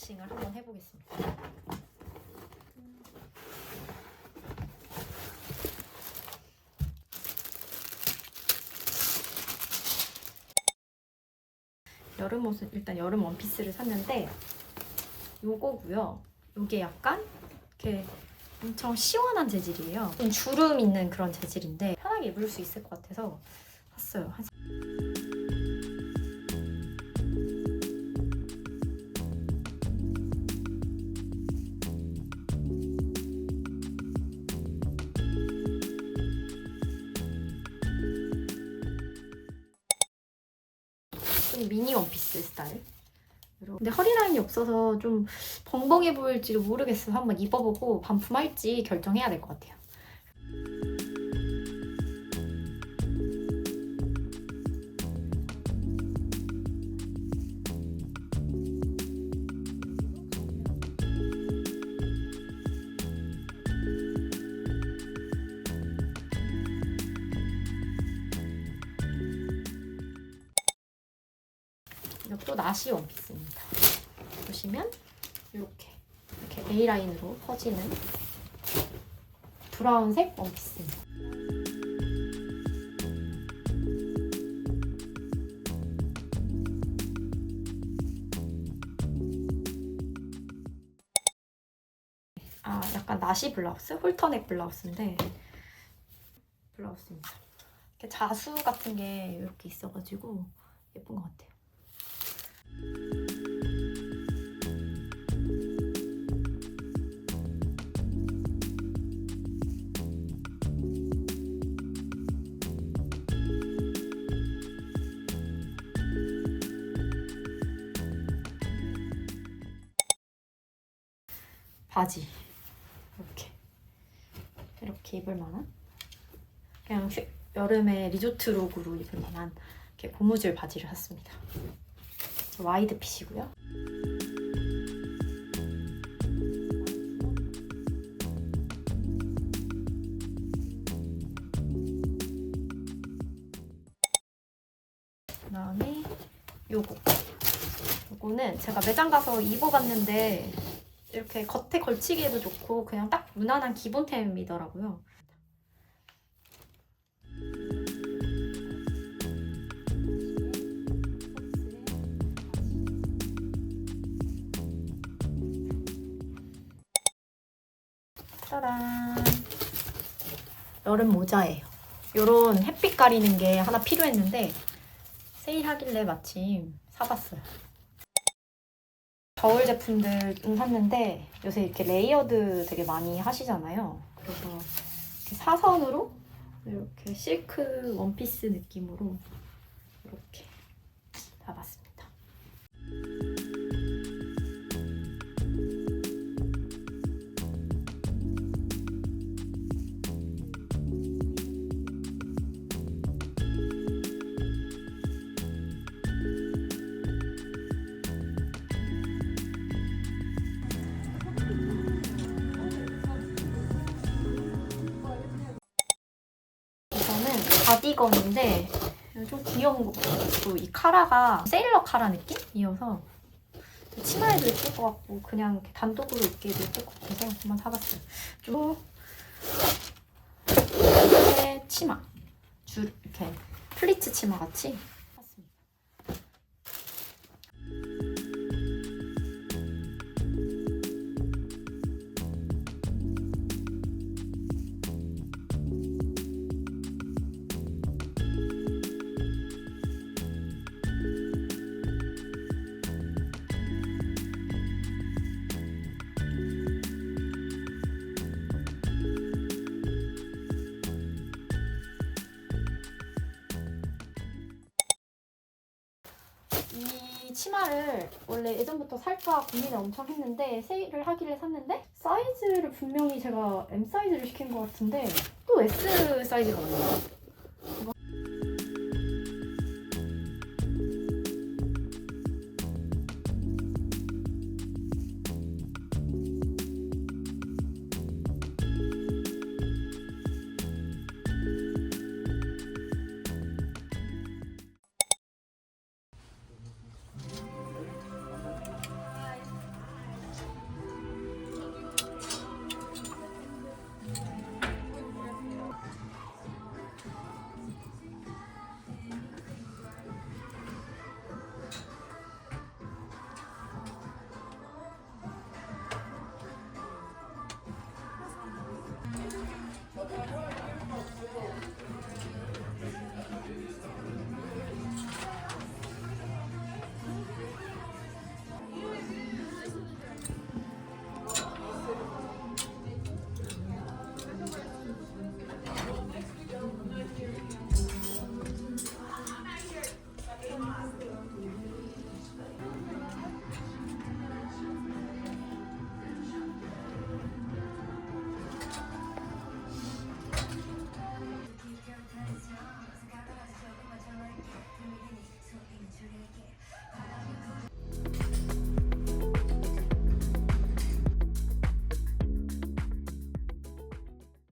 언박싱을 한번 해보겠습니다. 여름 옷은 일단 여름 원피스를 샀는데 요거고요. 요게 약간 이렇게 엄청 시원한 재질이에요. 좀 주름 있는 그런 재질인데 편하게 입을 수 있을 것 같아서 샀어요. 좀 미니 원피스 스타일. 근데 허리 라인이 없어서 좀 벙벙해 보일지도 모르겠어서 한번 입어보고 반품할지 결정해야 될 것 같아요. 이것도 나시 원피스입니다. 보시면 이렇게 이렇게 A 라인으로 퍼지는 브라운색 원피스입니다. 아, 약간 나시 블라우스, 홀터넥 블라우스인데 블라우스입니다. 이렇게 자수 같은 게 이렇게 있어가지고 예쁜 것 같아요. 바지. 이렇게. 이렇게 입을 만한? 그냥 휴- 여름에 리조트 룩으로 입을 만한 이렇게 고무줄 바지를 샀습니다. 와이드 핏이고요. 그다음에 요거. 요거는 제가 매장 가서 입어봤는데 이렇게 겉에 걸치기에도 좋고 그냥 딱 무난한 기본템이더라고요. 짜란. 여름 모자예요. 요런 햇빛 가리는 게 하나 필요했는데 세일하길래 마침 사봤어요. 겨울 제품들은 샀는데 요새 이렇게 레이어드 되게 많이 하시잖아요. 그래서 이렇게 사선으로 이렇게 실크 원피스 느낌으로 이렇게 잡았습니다. 가디건인데 좀 귀여운 것 같고 이 카라가 세일러 카라 느낌이어서 치마에도 예쁠 것 같고 그냥 단독으로 입기에도 예쁠 것 같아서 한번 사봤어요. 쭉. 이렇게 치마. 줄 이렇게 플리츠 치마 같이 치마를 원래 예전부터 살까 고민을 엄청 했는데 세일을 하길래 샀는데 사이즈를 분명히 제가 M 사이즈를 시킨 것 같은데 또 S 사이즈가 왔네요.